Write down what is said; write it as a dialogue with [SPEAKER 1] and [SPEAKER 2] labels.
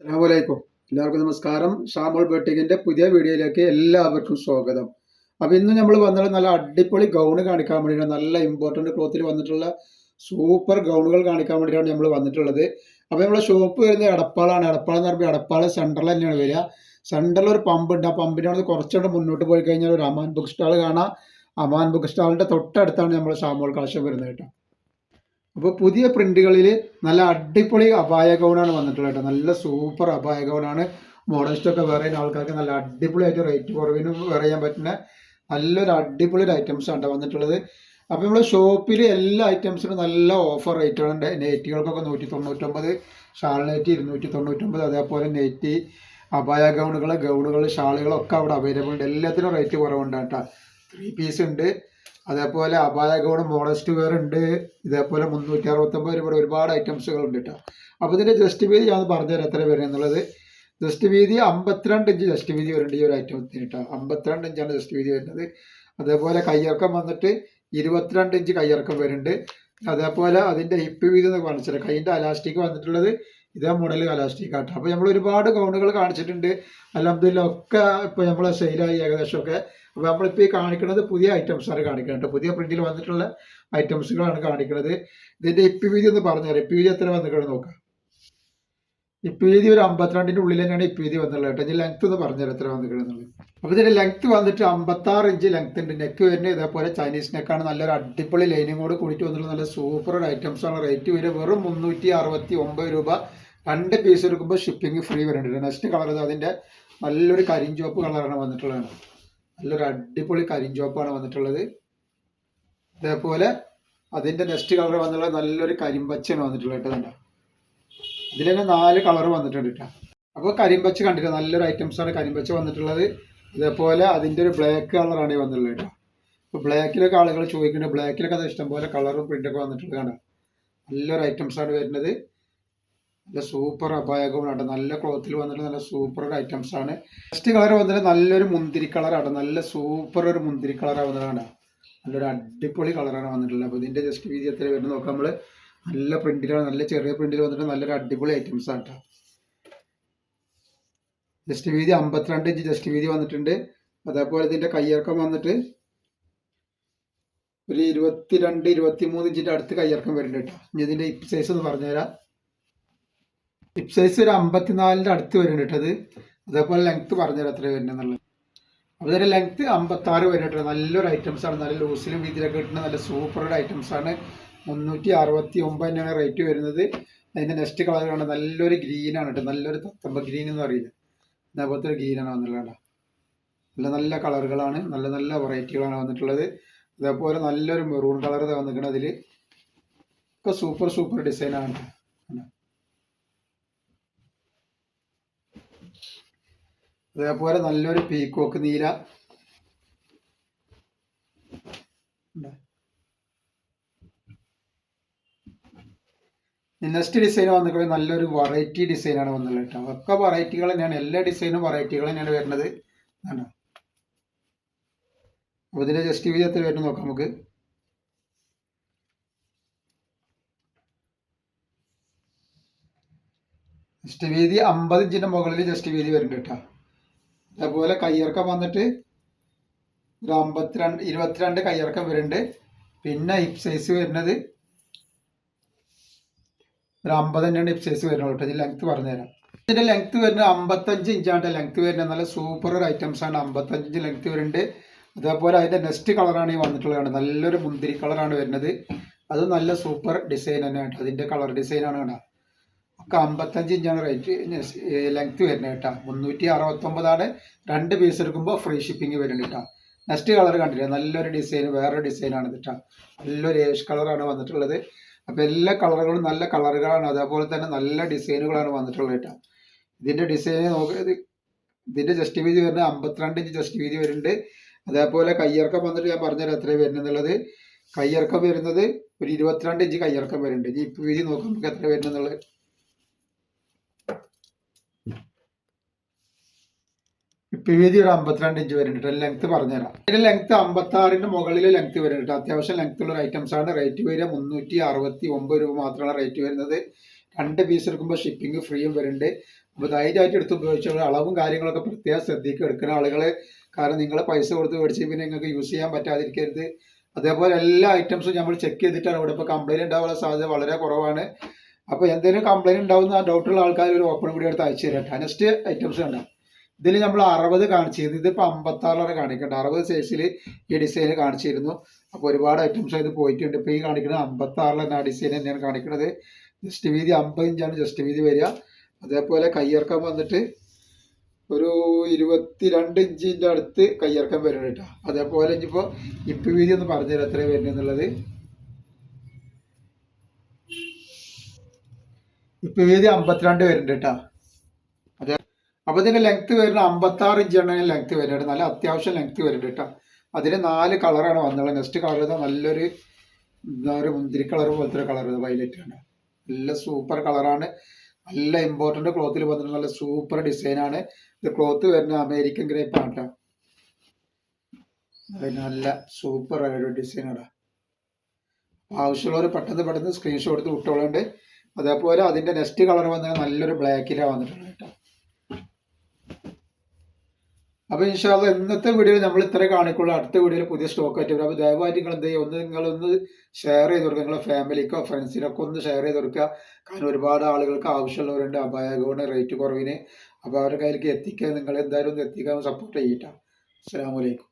[SPEAKER 1] അസ്സലാമലൈക്കും. എല്ലാവർക്കും നമസ്കാരം. ഷാമോൾ ബോട്ടിക്കിന്റെ പുതിയ വീഡിയോയിലേക്ക് എല്ലാവർക്കും സ്വാഗതം. അപ്പൊ ഇന്ന് നമ്മൾ വന്നിട്ട് നല്ല അടിപൊളി ഗൗൺ കാണിക്കാൻ വേണ്ടിയിട്ടാണ് നല്ല ഇമ്പോർട്ടന്റ് ക്ലോത്തിൽ വന്നിട്ടുള്ള സൂപ്പർ ഗൗണുകൾ കാണിക്കാൻ വേണ്ടിയിട്ടാണ് നമ്മൾ വന്നിട്ടുള്ളത്. അപ്പൊ നമ്മുടെ ഷോപ്പ് വരുന്നത് എടപ്പാളാണ്. എടപ്പാൾ എന്ന് പറയുമ്പോൾ എടപ്പാൾ സെൻട്രൽ തന്നെയാണ് വരിക. സെൻട്രലിൽ ഒരു പമ്പ് ഉണ്ട്. ആ പമ്പിന്റെ കുറച്ചുകൂടെ മുന്നോട്ട് പോയി കഴിഞ്ഞാൽ ഒരു അമാൻ ബുക്ക് സ്റ്റാൾ കാണാം. അമാൻ ബുക്ക് സ്റ്റാളിന്റെ തൊട്ടടുത്താണ് നമ്മൾ ഷാമോൾ കളക്ഷൻ വരുന്നത് കേട്ടോ. അപ്പോൾ പുതിയ പ്രിന്റുകളിൽ നല്ല അടിപൊളി അപായ ഗൗണാണ് വന്നിട്ടുള്ളത് നല്ല സൂപ്പർ അപായ ഗൗണാണ്. മോഡലിസ്റ്റൊക്കെ വേറെ ആൾക്കാർക്ക് നല്ല അടിപൊളിയായിട്ട് റേറ്റ് കുറവിന് വേറെ ചെയ്യാൻ പറ്റുന്ന നല്ലൊരു അടിപൊളി ഒരു ഐറ്റംസ് ആണ് ട്ടോ വന്നിട്ടുള്ളത്. അപ്പോൾ നമ്മൾ ഷോപ്പിൽ എല്ലാ ഐറ്റംസിനും നല്ല ഓഫർ റേറ്റുകളുണ്ട് നെറ്റികൾക്കൊക്കെ നൂറ്റി തൊണ്ണൂറ്റൊമ്പത് ഷാൾ നെറ്റ് ഇരുന്നൂറ്റി തൊണ്ണൂറ്റൊമ്പത് അതേപോലെ നെറ്റി അപായ ഗൗണുകൾ ഗൗണുകൾ ഷാളുകളൊക്കെ അവിടെ അവൈലബിൾ ഉണ്ട്. എല്ലാത്തിനും റേറ്റ് കുറവുണ്ട് കേട്ടോ. ത്രീ പീസ് ഉണ്ട്. അതേപോലെ അപായ ഗൗൺ മോഡസ്റ്റ് വെയർ ഉണ്ട്. ഇതേപോലെ മുന്നൂറ്റി അറുപത്തൊമ്പത് രൂപയുടെ ഒരുപാട് ഐറ്റംസുകൾ ഉണ്ട് കേട്ടോ അപ്പോൾ ഇതിന്റെ ജസ്റ്റ് വീതി ഞാൻ പറഞ്ഞുതരാം എത്ര വരും എന്നുള്ളത്. ജസ്റ്റ് വീതി അമ്പത്തിരണ്ട് ഇഞ്ച് ജസ്റ്റ് വീതി വരുന്നുണ്ട് ഈ ഒരു ഐറ്റത്തിന് കേട്ടോ അമ്പത്തിരണ്ട് ഇഞ്ചാണ് ജസ്റ്റ് വീതി വരുന്നത്. അതേപോലെ കയ്യിറക്കം വന്നിട്ട് ഇരുപത്തിരണ്ട് ഇഞ്ച് കയ്യിറക്കം വരുന്നുണ്ട്. അതേപോലെ അതിന്റെ ഹിപ്പ് വീതി എന്ന് കാണിച്ചത് കൈയിന്റെ അലാസ്റ്റിക് വന്നിട്ടുള്ളത് ഇതേ മോഡൽ അലാസ്റ്റിക് ആട്ടോ. അപ്പോൾ നമ്മൾ ഒരുപാട് ഗൗണുകൾ കാണിച്ചിട്ടുണ്ട്. അല്ലാതെ ഒക്കെ ഇപ്പോൾ നമ്മൾ സെയിലായി ഏകദേശമൊക്കെ അപ്പോൾ നമ്മളിപ്പോൾ ഈ കാണിക്കുന്നത് പുതിയ ഐറ്റംസ് ആണ് കാണിക്കുന്നത് പുതിയ പ്രിന്റിൽ വന്നിട്ടുള്ള ഐറ്റംസുകളാണ് കാണിക്കുന്നത്. ഇതിന്റെ ഇപ്പി വീതി ഒന്ന് പറഞ്ഞാൽ ഇപ്പി വീതി എത്ര വന്നിട്ടുണ്ട് നോക്കാം. ഇപ്പി വീതി ഒരു അമ്പത്തിരണ്ടിന്റെ ഉള്ളിൽ തന്നെയാണ് ഇപ്പി വീതി വന്നിട്ടുള്ളത് കേട്ടോ. ഇനി ലെങ്ത് ഒന്ന് പറഞ്ഞുതരാം എത്ര വന്നിട്ടുള്ളത് അപ്പോൾ ഇതിന്റെ ലെങ്ത് വന്നിട്ട് അമ്പത്താറ് ഇഞ്ച് ലെങ്ത് ഉണ്ട്. നെക്ക് വരുന്നത് ഇതേപോലെ ചൈനീസ് നെക്കാണ് നല്ലൊരു അടിപൊളി ലൈനിങ്ങോട് കൂടിയിട്ട് വന്നിട്ടുള്ള നല്ല സൂപ്പർ ആണ്. റേറ്റ് വരിക വെറും മുന്നൂറ്റി അറുപത്തി ഒമ്പത് രൂപ. രണ്ട് പീസ് എടുക്കുമ്പോൾ ഷിപ്പിംഗ് ഫ്രീ വരുന്നുണ്ട്. നെക്സ്റ്റ് കളർ അതിന്റെ നല്ലൊരു കരിഞ്ചുവപ്പ് കളറാണ് വന്നിട്ടുള്ളത്. നല്ലൊരു അടിപൊളി കരിഞ്ചുവപ്പാണ് വന്നിട്ടുള്ളത്. അതേപോലെ അതിന്റെ നെക്സ്റ്റ് കളർ വന്നിട്ടുള്ളത് നല്ലൊരു കരിമ്പച്ചയാണ് വന്നിട്ടുള്ളത് കേട്ടോ ഇതിൽ തന്നെ നാല് കളർ വന്നിട്ടുണ്ട് കേട്ടോ. അപ്പോൾ കരിമ്പച്ച കണ്ടിട്ട് നല്ലൊരു ഐറ്റംസ് ആണ് കരിമ്പച്ച വന്നിട്ടുള്ളത്. ഇതേപോലെ അതിന്റെ ഒരു ബ്ലാക്ക് കളറാണ് വന്നിട്ടുള്ളത് കേട്ടോ. ഇപ്പോൾ ബ്ലാക്കിലൊക്കെ ആളുകൾ ചോദിക്കുന്നുണ്ട് ബ്ലാക്കിലൊക്കെ അത് ഇഷ്ടംപോലെ കളറും പ്രിന്റൊക്കെ വന്നിട്ടുള്ളത് കണ്ടോ. നല്ലൊരു ഐറ്റംസ് ആണ് വരുന്നത്. നല്ല സൂപ്പർ അപായകമാണ് നല്ല ക്ലോത്തിൽ വന്നിട്ട് നല്ല സൂപ്പർ ഒരു ഐറ്റംസ് ആണ്. ഫസ്റ്റ് കളർ വന്നിട്ട് നല്ലൊരു മുന്തിരി കളറാണ് നല്ല സൂപ്പർ ഒരു മുന്തിരി കളറാണ് വന്നതാണ് നല്ലൊരു അടിപൊളി കളറാണ് വന്നിട്ടുള്ളത്. അപ്പോൾ ഇതിന്റെ ജസ്റ്റ് വീതി എത്ര വരുന്നത് നോക്കാം നമ്മൾ നല്ല പ്രിന്റിലാണ് നല്ല ചെറിയ പ്രിന്റിൽ വന്നിട്ട് നല്ലൊരു അടിപൊളി ഐറ്റംസ് ആണ് കേട്ടോ ജസ്റ്റ് വീതി അമ്പത്തിരണ്ട് ഇഞ്ച് ജസ്റ്റ് വീതി വന്നിട്ടുണ്ട്. അതേപോലെ ഇതിന്റെ കയ്യിറക്കം വന്നിട്ട് ഒരു ഇരുപത്തിരണ്ട് ഇരുപത്തി മൂന്ന് ഇഞ്ചിന്റെ അടുത്ത് കയ്യിറക്കം വരുന്നുണ്ട് കേട്ടോ ഇനി ഇതിന്റെ ഇപ്പ് സൈസ് ഒന്ന് പറഞ്ഞുതരാം. ഹിപ്പ് സൈസ് ഒരു അമ്പത്തിനാലിന്റെ അടുത്ത് വരുന്നുണ്ട് അത്. അതേപോലെ ലെങ്ത് പറഞ്ഞുതരാം എത്ര വരുന്നുള്ളത്. അപ്പോൾ ഇതിന്റെ ലെങ്ത് അമ്പത്താറ് വരുന്നുണ്ട് നല്ലൊരു ഐറ്റംസ് ആണ്. നല്ല ലൂസിലും രീതിയിലൊക്കെ കിട്ടുന്ന നല്ല സൂപ്പർ ഐറ്റംസ് ആണ്. മുന്നൂറ്റി അറുപത്തി ഒമ്പത് തന്നെയാണ് റേറ്റ് വരുന്നത്. അതിന്റെ നെക്സ്റ്റ് കളർ നല്ലൊരു ഗ്രീനാണ് കേട്ടോ നല്ലൊരു തത്തമ്പ ഗ്രീൻ എന്ന് പറയുന്നത് അതേപോലത്തെ ഒരു ഗ്രീനാണ് വന്നിട്ടുള്ളത് നല്ല നല്ല കളറുകളാണ് നല്ല നല്ല വെറൈറ്റികളാണ് വന്നിട്ടുള്ളത്. അതേപോലെ നല്ലൊരു മെറൂൺ കളർ വന്നിരിക്കുന്നത് അതിൽ ഒക്കെ സൂപ്പർ സൂപ്പർ ഡിസൈനാണ് അതേപോലെ നല്ലൊരു പീക്കോക്ക് നീല. നെക്സ്റ്റ് ഡിസൈൻ വന്നിട്ട് നല്ലൊരു വെറൈറ്റി ഡിസൈനാണ് വന്നുള്ളത് കേട്ടോ. ഒക്കെ വെറൈറ്റികൾ തന്നെയാണ്. എല്ലാ ഡിസൈനും വെറൈറ്റികൾ തന്നെയാണ് വരുന്നത്. കണ്ടോ? അപ്പോൾ ജസ്റ്റ് വീതി എത്ര വരുന്നത് നോക്കാം നമുക്ക്. ജസ്റ്റ് വീതി അമ്പത് ഇഞ്ചിന്റെ മുകളിൽ ജസ്റ്റ് വീതി വരുന്നുണ്ട് കേട്ടോ. അതേപോലെ കയ്യിറക്കം വന്നിട്ട് ഒരു അമ്പത്തിരണ്ട് ഇരുപത്തിരണ്ട് കയ്യിറക്കം വരുന്നുണ്ട്. പിന്നെ ഹിപ് സൈസ് വരുന്നത് ഒരു അമ്പത് തന്നെയാണ് ഹിപ് സൈസ് വരുന്നത് കേട്ടോ. ഇതിൽ ലെങ്ത് പറഞ്ഞുതരാം. ഇതിന്റെ ലെങ്ത് വരുന്നത് അമ്പത്തഞ്ച് ഇഞ്ചാണ് ലെങ്ത് വരുന്നത് നല്ല സൂപ്പർ ഒരു ഐറ്റംസ് ആണ്. അമ്പത്തഞ്ച് ലെങ്ത് വരുന്നുണ്ട്. അതേപോലെ അതിന്റെ നെക്സ്റ്റ് കളറാണ് ഈ വന്നിട്ടുള്ളത് നല്ലൊരു മുന്തിരി കളറാണ് വരുന്നത്. അത് നല്ല സൂപ്പർ ഡിസൈൻ തന്നെയാണ് അതിന്റെ കളർ ഡിസൈനാണ് കേട്ടോ ഒക്കെ അമ്പത്തഞ്ച് ഇഞ്ചാണ് റേറ്റ് ലെങ്ത് വരുന്നത് കേട്ടോ. മുന്നൂറ്റി അറുപത്തൊമ്പതാണ്. രണ്ട് പീസ് എടുക്കുമ്പോൾ ഫ്രീ ഷിപ്പിംഗ് വരുന്നുണ്ട് കേട്ടോ. നെക്സ്റ്റ് കളർ കണ്ടില്ലേ? നല്ലൊരു ഡിസൈൻ വേറൊരു ഡിസൈനാണ് കേട്ടോ. നല്ലൊരു ഏഷ് കളറാണ് വന്നിട്ടുള്ളത്. അപ്പോൾ എല്ലാ കളറുകളും നല്ല കളറുകളാണ് അതേപോലെ തന്നെ നല്ല ഡിസൈനുകളാണ് വന്നിട്ടുള്ളത് കേട്ടോ. ഇതിന്റെ ഡിസൈൻ നോക്കിയത് ഇതിന്റെ ജസ്റ്റ് വീതി വരുന്നത് അമ്പത്തിരണ്ട് ഇഞ്ച് ജസ്റ്റ് വീതി വരുന്നുണ്ട്. അതേപോലെ കയ്യിറക്കം വന്നിട്ട് ഞാൻ പറഞ്ഞുതരാം എത്രയും വരുന്നത് കയ്യിറക്കം വരുന്നത് ഒരു ഇരുപത്തിരണ്ട് ഇഞ്ച് കയ്യിറക്കം വരുന്നുണ്ട്. ഇനി ഇപ്പം വീതി നോക്കുമ്പോൾ നമുക്ക് എത്ര വരുന്നുള്ളത്. ഇപ്പം വീതി ഒരു അമ്പത്തിരണ്ട് ഇഞ്ച് വരുന്നുണ്ട് ലെങ്ത് പറഞ്ഞുതരാം. ഇതിന്റെ ലെങ്ത് അമ്പത്തി ആറിന്റെ മുകളിൽ ലെങ്ത് വരുന്നുണ്ട് അത്യാവശ്യം ലെങ്ത് ഉള്ള ഐറ്റംസ് ആണ്. റേറ്റ് വരിക മുന്നൂറ്റി അറുപത്തി ഒമ്പത് രൂപ മാത്രമാണ് റേറ്റ് വരുന്നത്. രണ്ട് പീസ് എടുക്കുമ്പോൾ ഷിപ്പിംഗ് ഫ്രീയും വരുന്നുണ്ട്. അപ്പോൾ ധൈര്യമായിട്ട് എടുത്ത് ഉപയോഗിച്ചുള്ള അളവും കാര്യങ്ങളൊക്കെ പ്രത്യേകം ശ്രദ്ധിക്കുക. എടുക്കുന്ന ആളുകൾ കാരണം നിങ്ങൾ പൈസ കൊടുത്ത് മേടിച്ച് പിന്നെ നിങ്ങൾക്ക് യൂസ് ചെയ്യാൻ പറ്റാതിരിക്കരുത്. അതേപോലെ എല്ലാ ഐറ്റംസും നമ്മൾ ചെക്ക് ചെയ്തിട്ടാണ്. ഇവിടെ ഇപ്പോൾ കംപ്ലൈന്റ് ഉണ്ടാവാനുള്ള സാധ്യത വളരെ കുറവാണ്. അപ്പോൾ എന്തെങ്കിലും കംപ്ലൈന്റ് ഉണ്ടാവുന്ന ഡൗട്ടുള്ള ആൾക്കാർ ഒരു ഓപ്പൺ കൂടി എടുത്ത് അയച്ചു തരാം നെക്സ്റ്റ് ഐറ്റംസ് കണ്ടാ ഇതിൽ നമ്മൾ അറുപത് കാണിച്ചിരുന്നു. ഇതിപ്പോൾ അമ്പത്താറിലാണ് കാണിക്കേണ്ടത്. അറുപത് സൈസിൽ ഈ ഡിസൈൻ കാണിച്ചിരുന്നു. അപ്പോൾ ഒരുപാട് ഐറ്റംസ് ഇത് പോയിട്ടുണ്ട്. ഇപ്പോൾ ഈ കാണിക്കുന്നത് അമ്പത്താറിലാണ് ആ ഡിസൈൻ തന്നെയാണ് കാണിക്കുന്നത്. ജസ്റ്റ് വീതി അമ്പത് ഇഞ്ചാണ് ജസ്റ്റ് വീതി വരിക. അതേപോലെ കയ്യിറക്കം വന്നിട്ട് ഒരു ഇരുപത്തി രണ്ട് ഇഞ്ചിന്റെ അടുത്ത് കയ്യിറക്കം വരുന്നുണ്ട് കേട്ടോ. അതേപോലെ ഇനിയിപ്പോൾ ഇപ്പ് വീതി ഒന്ന് പറഞ്ഞുതരാം എത്രയാണ് വരുന്നത് ഇപ്പൊ വീതി അമ്പത്തിരണ്ട് വരുന്നുണ്ട് കേട്ടോ. അപ്പൊ ഇതിന്റെ ലെങ്ത് വരുന്ന അമ്പത്തി ആറ് ഇഞ്ചാണ് ലെങ്ത് വരുന്നത്. നല്ല അത്യാവശ്യം ലെങ്ത് വരുന്നുണ്ട് കേട്ടോ. അതിന് നാല് കളറാണ് വന്നുള്ളത് നെക്സ്റ്റ് കളർ ഇതാ നല്ലൊരു എന്താ ഒരു മുന്തിരി കളർ പോലത്തെ ഒരു കളർ വയലറ്റ് ആണ്. നല്ല സൂപ്പർ കളറാണ് നല്ല ഇമ്പോർട്ടന്റ് ക്ലോത്തിൽ വന്നിട്ട് നല്ല സൂപ്പർ ഡിസൈനാണ് ഇത് ക്ലോത്ത് വരുന്ന അമേരിക്കൻ ഗ്രേപ്പ് ആണ് കേട്ടോ. നല്ല സൂപ്പർ ആയൊരു ഡിസൈനാണ് ആവശ്യമുള്ളവർ പെട്ടെന്ന് പെട്ടെന്ന് സ്ക്രീൻഷോട്ട് എടുത്ത് വിട്ടോളുണ്ട് അതേപോലെ അതിന്റെ നെക്സ്റ്റ് കളർ വന്നാൽ നല്ലൊരു ബ്ലാക്കിലാണ് വന്നിട്ടുള്ളത് കേട്ടോ. അപ്പൊ ഇൻഷാല്ല ഇന്നത്തെ വീഡിയോയിൽ നമ്മൾ ഇത്ര കാണിക്കുള്ളൂ. അടുത്ത വീഡിയോയിൽ പുതിയ സ്റ്റോക്ക് ആയിട്ട് വരും അപ്പോൾ ദയവായിട്ട് നിങ്ങൾ എന്ത് ചെയ്യുക? ഒന്ന് നിങ്ങളൊന്ന് ഷെയർ ചെയ്ത് കൊടുക്കുക. നിങ്ങളുടെ ഫാമിലിക്കോ ഫ്രണ്ട്സിനൊക്കെ ഒന്ന് ഷെയർ ചെയ്ത് കൊടുക്കുക. കാരണം ഒരുപാട് ആളുകൾക്ക് ആവശ്യമുള്ളവരുണ്ട്. അപായകോണ് റേറ്റ് കുറവിന്. അപ്പോൾ അവരുടെ കയ്യിലേക്ക് എത്തിക്കാൻ നിങ്ങൾ എന്തായാലും ഒന്ന് എത്തിക്കാൻ സപ്പോർട്ട് ചെയ്യട്ടോ. അസ്സാം വലൈക്കും